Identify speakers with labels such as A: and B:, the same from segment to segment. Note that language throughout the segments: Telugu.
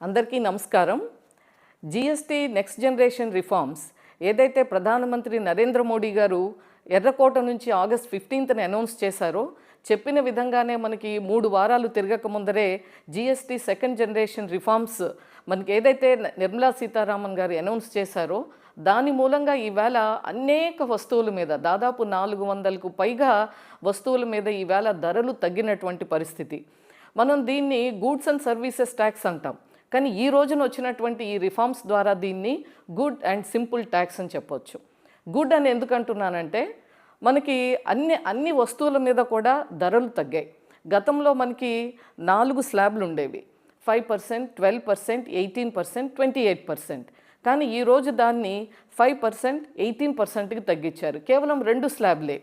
A: అందరికీ నమస్కారం. జిఎస్టీ నెక్స్ట్ జనరేషన్ రిఫార్మ్స్ ఏదైతే ప్రధానమంత్రి నరేంద్ర మోడీ గారు ఎర్రకోట నుంచి ఆగస్ట్ ఫిఫ్టీన్త్ని అనౌన్స్ చేశారో చెప్పిన విధంగానే మనకి మూడు వారాలు తిరగక ముందరే జిఎస్టీ సెకండ్ జనరేషన్ రిఫార్మ్స్ మనకి ఏదైతే నిర్మలా సీతారామన్ గారు అనౌన్స్ చేశారో దాని మూలంగా ఈవేళ అనేక వస్తువుల మీద దాదాపు నాలుగు వందలకు పైగా వస్తువుల మీద ఈవేళ ధరలు తగ్గినటువంటి పరిస్థితి. మనం దీన్ని గూడ్స్ అండ్ సర్వీసెస్ ట్యాక్స్ అంటాం. కానీ ఈ రోజున వచ్చినటువంటి ఈ రిఫార్మ్స్ ద్వారా దీన్ని గుడ్ అండ్ సింపుల్ ట్యాక్స్ అని చెప్పొచ్చు. గుడ్ అని ఎందుకంటున్నానంటే మనకి అన్ని అన్ని వస్తువుల మీద కూడా ధరలు తగ్గాయి. గతంలో మనకి నాలుగు స్లాబ్లు ఉండేవి. Five percent twelve percent eighteen percent twenty eight percent కానీ ఈరోజు దాన్ని ఫైవ్ పర్సెంట్ ఎయిటీన్ పర్సెంట్కి తగ్గించారు. కేవలం రెండు స్లాబ్లే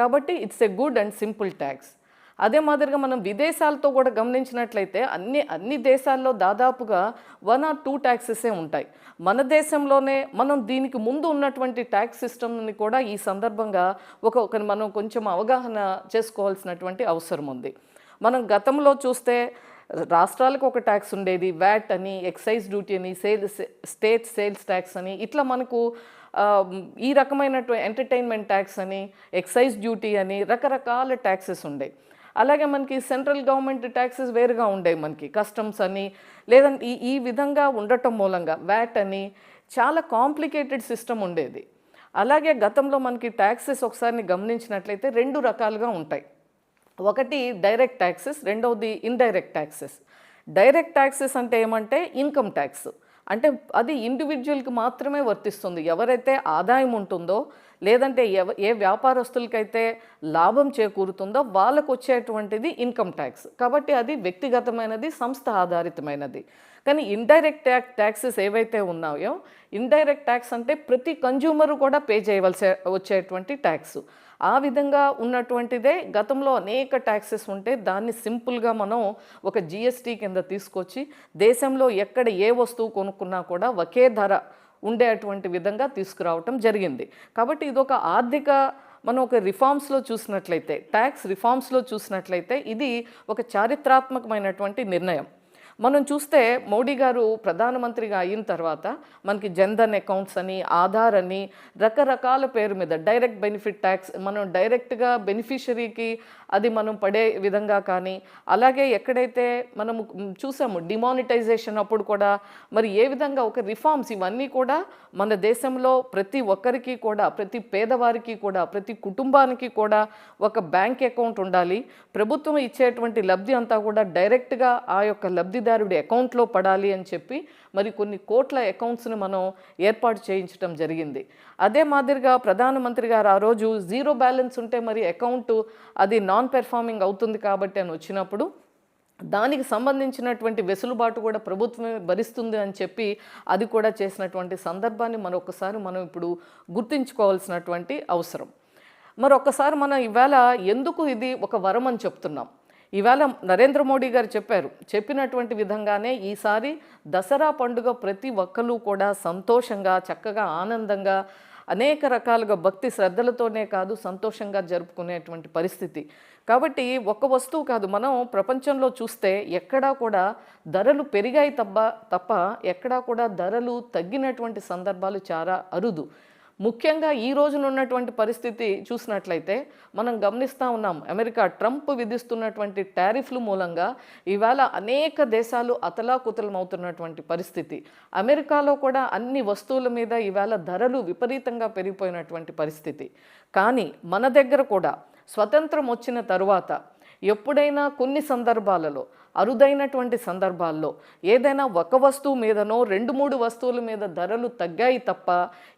A: కాబట్టి it's a good and simple tax అదే మాదిరిగా మనం విదేశాలతో కూడా గమనించినట్లయితే అన్ని అన్ని దేశాల్లో దాదాపుగా వన్ ఆర్ టూ ట్యాక్సెసే ఉంటాయి. మన దేశంలోనే మనం దీనికి ముందు ఉన్నటువంటి ట్యాక్స్ సిస్టమ్ని కూడా ఈ సందర్భంగా ఒక ఒక మనం కొంచెం అవగాహన చేసుకోవాల్సినటువంటి అవసరం ఉంది. మనం గతంలో చూస్తే రాష్ట్రాలకు ఒక ట్యాక్స్ ఉండేది వ్యాట్ అని ఎక్సైజ్ డ్యూటీ అని సేల్స్ స్టేట్ సేల్స్ ట్యాక్స్ అని ఇట్లా మనకు ఈ రకమైనటువంటి ఎంటర్టైన్మెంట్ ట్యాక్స్ అని ఎక్సైజ్ డ్యూటీ అని రకరకాల ట్యాక్సెస్ ఉండే. అలాగే మనకి సెంట్రల్ గవర్నమెంట్ ట్యాక్సెస్ వేరుగా ఉండేవి మనకి. కస్టమ్స్ అని లేదంటే ఈ ఈ విధంగా ఉండటం మూలంగా వ్యాట్ అని చాలా కాంప్లికేటెడ్ సిస్టమ్ ఉండేది. అలాగే గతంలో మనకి ట్యాక్సెస్ ఒకసారి గమనించినట్లయితే రెండు రకాలుగా ఉంటాయి. ఒకటి డైరెక్ట్ ట్యాక్సెస్ రెండవది ఇండైరెక్ట్ ట్యాక్సెస్ డైరెక్ట్ ట్యాక్సెస్ అంటే ఏమంటే ఇన్కమ్ ట్యాక్స్ అంటే అది ఇండివిజువల్కి మాత్రమే వర్తిస్తుంది. ఎవరైతే ఆదాయం ఉంటుందో లేదంటే ఎవ ఏ వ్యాపారస్తులకైతే లాభం చేకూరుతుందో వాళ్ళకు వచ్చేటువంటిది ఇన్కమ్ ట్యాక్స్. కాబట్టి అది వ్యక్తిగతమైనది సంస్థ ఆధారితమైనది. కానీ ఇండైరెక్ట్ ట్యాక్ ట్యాక్సెస్ ఏవైతే ఉన్నాయో ఇండైరెక్ట్ ట్యాక్స్ అంటే ప్రతి కన్జ్యూమర్ కూడా పే చేయవలసి వచ్చేటువంటి ట్యాక్స్. ఆ విధంగా ఉన్నటువంటిదే గతంలో అనేక ట్యాక్సెస్ ఉంటే దాన్ని సింపుల్గా మనం ఒక జిఎస్టీ కింద తీసుకొచ్చి దేశంలో ఎక్కడ ఏ వస్తువు కొనుక్కున్నా కూడా ఒకే ధర ఉండేటువంటి విధంగా తీసుకురావటం జరిగింది. కాబట్టి ఇదొక ఆర్థిక మనం ఒక రిఫార్మ్స్లో చూసినట్లయితే ట్యాక్స్ రిఫార్మ్స్లో చూసినట్లయితే ఇది ఒక చారిత్రాత్మకమైనటువంటి నిర్ణయం. మనం చూస్తే మోడీ గారు ప్రధానమంత్రిగా అయిన తర్వాత మనకి జన్ధన్ అకౌంట్స్ అని ఆధార్ అని రకరకాల పేరు మీద డైరెక్ట్ బెనిఫిట్ ట్యాక్స్ మనం డైరెక్ట్గా బెనిఫిషరీకి అది మనం పడే విధంగా కానీ అలాగే ఎక్కడైతే మనము చూసాము డిమానిటైజేషన్ అప్పుడు కూడా మరి ఏ విధంగా ఒక రిఫార్మ్స్ ఇవన్నీ కూడా మన దేశంలో ప్రతి ఒక్కరికి కూడా ప్రతి పేదవారికి కూడా ప్రతి కుటుంబానికి కూడా ఒక బ్యాంక్ అకౌంట్ ఉండాలి. ప్రభుత్వం ఇచ్చేటువంటి లబ్ధి అంతా కూడా డైరెక్ట్గా ఆ యొక్క లబ్ధిదారుడి అకౌంట్లో పడాలి అని చెప్పి మరి కొన్ని కోట్ల అకౌంట్స్ని మనం ఏర్పాటు చేయించడం జరిగింది. అదే మాదిరిగా ప్రధానమంత్రి గారు ఆ రోజు జీరో బ్యాలెన్స్ ఉంటే మరి అకౌంట్ అది నాన్ పెర్ఫార్మింగ్ అవుతుంది కాబట్టి అని వచ్చినప్పుడు దానికి సంబంధించినటువంటి వెసులుబాటు కూడా ప్రభుత్వమే భరిస్తుంది అని చెప్పి అది కూడా చేసినటువంటి సందర్భాన్ని మరొకసారి మనం ఇప్పుడు గుర్తుంచుకోవాల్సినటువంటి అవసరం. మరొకసారి మనం ఇవాళ ఎందుకు ఇది ఒక వరం అని చెప్తున్నాం? ఇవాళ నరేంద్ర మోడీ గారు చెప్పారు చెప్పినటువంటి విధంగానే ఈసారి దసరా పండుగ ప్రతి ఒక్కరు కూడా సంతోషంగా చక్కగా ఆనందంగా అనేక రకాలుగా భక్తి శ్రద్ధలతోనే కాదు సంతోషంగా జరుపుకునేటువంటి పరిస్థితి. కాబట్టి ఒక వస్తువు కాదు మనం ప్రపంచంలో చూస్తే ఎక్కడా కూడా ధరలు పెరిగాయి తప్ప తప్ప ఎక్కడా కూడా ధరలు తగ్గినటువంటి సందర్భాలు చాలా అరుదు. ముఖ్యంగా ఈ రోజున ఉన్నటువంటి పరిస్థితి చూసినట్లయితే మనం గమనిస్తూ ఉన్నాం. అమెరికా ట్రంప్ విధిస్తున్నటువంటి టారిఫ్లు మూలంగా ఇవాళ అనేక దేశాలు అతలాకుతలమవుతున్నటువంటి పరిస్థితి. అమెరికాలో కూడా అన్ని వస్తువుల మీద ఇవాళ ధరలు విపరీతంగా పెరిగిపోయినటువంటి పరిస్థితి. కానీ మన దగ్గర కూడా స్వతంత్రం వచ్చిన తరువాత ఎప్పుడైనా కొన్ని సందర్భాలలో అరుదైనటువంటి సందర్భాల్లో ఏదైనా ఒక వస్తువు మీదనో రెండు మూడు వస్తువుల మీద ధరలు తగ్గాయి తప్ప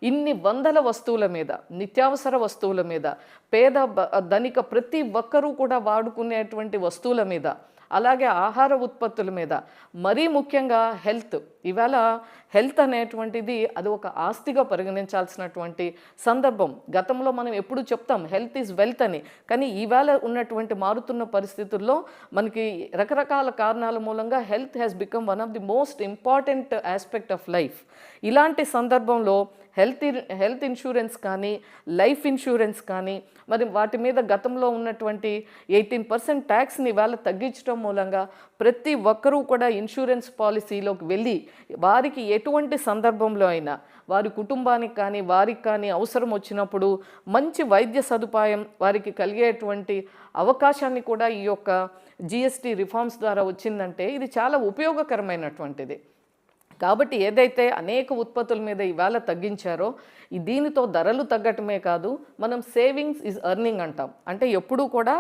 A: ఇన్ని వందల వస్తువుల మీద నిత్యావసర వస్తువుల మీద పేద బ- ధనిక ప్రతి ఒక్కరూ కూడా వాడుకునేటువంటి వస్తువుల మీద అలాగే ఆహార ఉత్పత్తుల మీద. మరీ ముఖ్యంగా హెల్త్. ఇవాళ హెల్త్ అనేటువంటిది అది ఒక ఆస్తిగా పరిగణించాల్సినటువంటి సందర్భం. గతంలో మనం ఎప్పుడు చెప్తాం హెల్త్ ఈజ్ వెల్త్ అని. కానీ ఈవేళ ఉన్నటువంటి మారుతున్న పరిస్థితుల్లో మనకి రకరకాల కారణాల మూలంగా health has become one of the most important aspect of life. ఇలాంటి సందర్భంలో హెల్త్ హెల్త్ ఇన్సూరెన్స్ కానీ లైఫ్ ఇన్సూరెన్స్ కానీ మరి వాటి మీద గతంలో ఉన్నటువంటి ఎయిటీన్ పర్సెంట్ ట్యాక్స్ని ఇవాళ తగ్గించడం మూలంగా ప్రతి ఒక్కరూ కూడా ఇన్సూరెన్స్ పాలసీలోకి వెళ్ళి వారికి ఎటువంటి సందర్భంలో అయినా వారి కుటుంబానికి కానీ వారికి కానీ అవసరం వచ్చినప్పుడు మంచి వైద్య సదుపాయం వారికి కలిగేటువంటి అవకాశాన్ని కూడా ఈ యొక్క జిఎస్టీ రిఫార్మ్స్ ద్వారా వచ్చిందంటే ఇది చాలా ఉపయోగకరమైనటువంటిది. కాబట్టి ఏదైతే అనేక ఉత్పత్తుల మీద ఇవాళ తగ్గించారో ఈ దీనితో ధరలు తగ్గటమే కాదు మనం సేవింగ్స్ ఇస్ ఎర్నింగ్ అంటాం. అంటే ఎప్పుడూ కూడా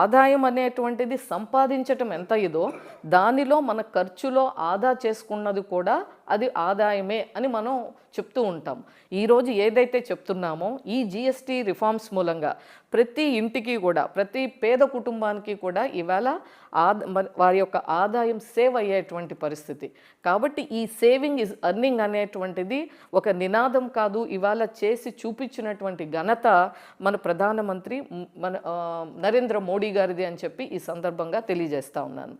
A: ఆదాయం అనేటువంటిది సంపాదించటం ఎంత ఇదో దానిలో మన ఖర్చులో ఆదా చేసుకున్నది కూడా అది ఆదాయమే అని మనం చెప్తూ ఉంటాం. ఈరోజు ఏదైతే చెప్తున్నామో ఈ జిఎస్టీ రిఫార్మ్స్ మూలంగా ప్రతి ఇంటికి కూడా ప్రతి పేద కుటుంబానికి కూడా ఇవాళ ఆద వారి యొక్క ఆదాయం సేవ్ అయ్యేటువంటి పరిస్థితి. కాబట్టి ఈ సేవింగ్ ఇస్ అర్నింగ్ అనేటువంటిది ఒక నినాదం కాదు. ఇవాళ చేసి చూపించినటువంటి ఘనత మన ప్రధానమంత్రి మన నరేంద్ర మోడీ గారిది అని చెప్పి ఈ సందర్భంగా తెలియజేస్తా ఉన్నాను.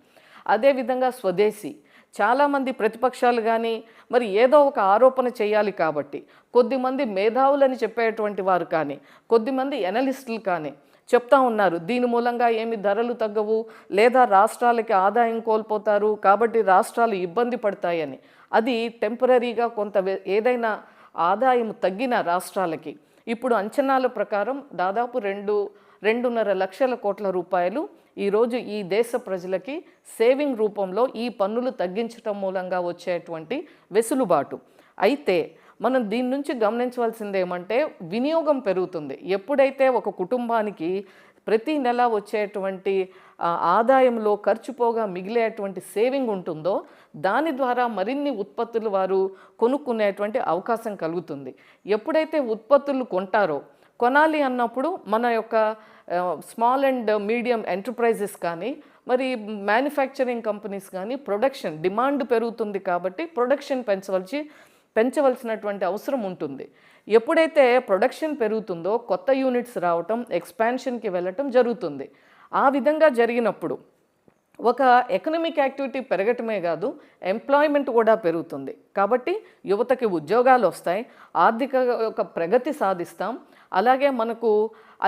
A: అదేవిధంగా స్వదేశీ చాలామంది ప్రతిపక్షాలు కానీ మరి ఏదో ఒక ఆరోపణ చేయాలి కాబట్టి కొద్దిమంది మేధావులని చెప్పేటువంటి వారు కానీ కొద్దిమంది ఎనలిస్టులు కానీ చెప్తా ఉన్నారు. దీని మూలంగా ఏమి ధరలు తగ్గవు లేదా రాష్ట్రాలకి ఆదాయం కోల్పోతారు కాబట్టి రాష్ట్రాలు ఇబ్బంది పడతాయని. అది టెంపరీగా కొంత ఏదైనా ఆదాయం తగ్గిన రాష్ట్రాలకి. ఇప్పుడు అంచనాల ప్రకారం దాదాపు రెండు రెండున్నర లక్షల కోట్ల రూపాయలు ఈరోజు ఈ దేశ ప్రజలకి సేవింగ్ రూపంలో ఈ పన్నులు తగ్గించటం మూలంగా వచ్చేటువంటి వెసులుబాటు. అయితే మనం దీని నుంచి గమనించవలసింది ఏమంటే వినియోగం పెరుగుతుంది. ఎప్పుడైతే ఒక కుటుంబానికి ప్రతి నెల వచ్చేటువంటి ఆదాయంలో ఖర్చు పోగా మిగిలేటువంటి సేవింగ్ ఉంటుందో దాని ద్వారా మరిన్ని ఉత్పత్తులు వారు కొనుక్కునేటువంటి అవకాశం కలుగుతుంది. ఎప్పుడైతే ఉత్పత్తులు కొంటారో కొనాలి అన్నప్పుడు మన యొక్క స్మాల్ అండ్ మీడియం ఎంటర్ప్రైజెస్ కానీ మరి మ్యానుఫ్యాక్చరింగ్ కంపెనీస్ కానీ ప్రొడక్షన్ డిమాండ్ పెరుగుతుంది కాబట్టి ప్రొడక్షన్ పెంచవలసి పెంచవలసినటువంటి అవసరం ఉంటుంది. ఎప్పుడైతే ప్రొడక్షన్ పెరుగుతుందో కొత్త యూనిట్స్ రావటం ఎక్స్పాన్షన్కి వెళ్ళటం జరుగుతుంది. ఆ విధంగా జరిగినప్పుడు ఒక ఎకనమిక్ యాక్టివిటీ పెరగటమే కాదు ఎంప్లాయ్మెంట్ కూడా పెరుగుతుంది. కాబట్టి యువతకి ఉద్యోగాలు వస్తాయి ఆర్థిక యొక్క ప్రగతి సాధిస్తాం అలాగే మనకు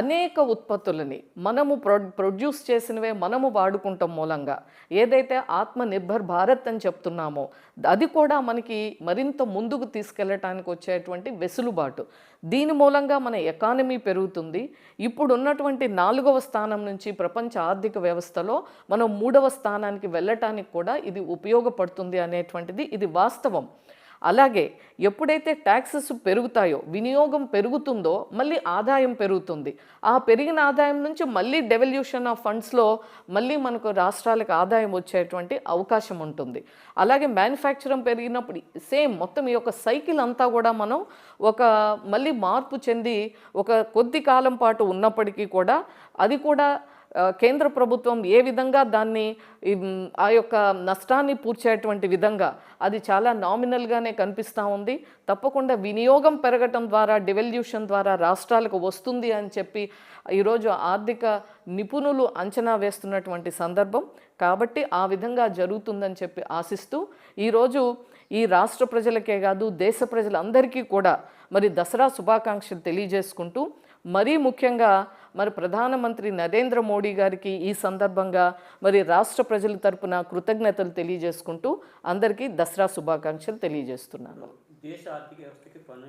A: అనేక ఉత్పత్తులని మనము ప్రొ ప్రొడ్యూస్ చేసినవే మనము వాడుకుంటాం మూలంగా. ఏదైతే ఆత్మనిర్భర్ భారత్ అని చెప్తున్నామో అది కూడా మనకి మరింత ముందుకు తీసుకెళ్ళటానికి వచ్చేటువంటి వెసులుబాటు. దీని మూలంగా మన ఎకానమీ పెరుగుతుంది. ఇప్పుడు ఉన్నటువంటి నాలుగవ స్థానం నుంచి ప్రపంచ ఆర్థిక వ్యవస్థలో మనం మూడవ స్థానానికి వెళ్ళటానికి కూడా ఇది ఉపయోగపడుతుంది అనేటువంటిది ఇది వాస్తవం. అలాగే ఎప్పుడైతే ట్యాక్సెస్ పెరుగుతాయో వినియోగం పెరుగుతుందో మళ్ళీ ఆదాయం పెరుగుతుంది. ఆ పెరిగిన ఆదాయం నుంచి మళ్ళీ డెవల్యూషన్ ఆఫ్ ఫండ్స్లో మళ్ళీ మనకు రాష్ట్రాలకు ఆదాయం వచ్చేటువంటి అవకాశం ఉంటుంది. అలాగే మ్యానుఫ్యాక్చరింగ్ పెరిగినప్పుడు సేమ్ మొత్తం ఈ యొక్క సైకిల్ అంతా కూడా మనం ఒక మళ్ళీ మార్పు చెంది ఒక కొద్ది కాలం పాటు ఉన్నప్పటికీ కూడా అది కూడా కేంద్ర ప్రభుత్వం ఏ విధంగా దాన్ని ఆ యొక్క నష్టాన్ని పూర్చేటువంటి విధంగా అది చాలా నామినల్గానే కనిపిస్తూ ఉంది. తప్పకుండా వినియోగం పెరగటం ద్వారా డివల్యూషన్ ద్వారా రాష్ట్రాలకు వస్తుంది అని చెప్పి ఈరోజు ఆర్థిక నిపుణులు అంచనా వేస్తున్నటువంటి సందర్భం. కాబట్టి ఆ విధంగా జరుగుతుందని చెప్పి ఆశిస్తూ ఈరోజు ఈ రాష్ట్ర ప్రజలకే కాదు దేశ ప్రజలందరికీ కూడా మరి దసరా శుభాకాంక్షలు తెలియజేసుకుంటూ మరీ ముఖ్యంగా మరి ప్రధానమంత్రి నరేంద్ర మోడీ గారికి ఈ సందర్భంగా మరి రాష్ట్ర ప్రజల తరపున కృతజ్ఞతలు తెలియజేసుకుంటూ అందరికీ దసరా శుభాకాంక్షలు తెలియజేస్తున్నాను.
B: దేశ ఆర్థిక వ్యవస్థకి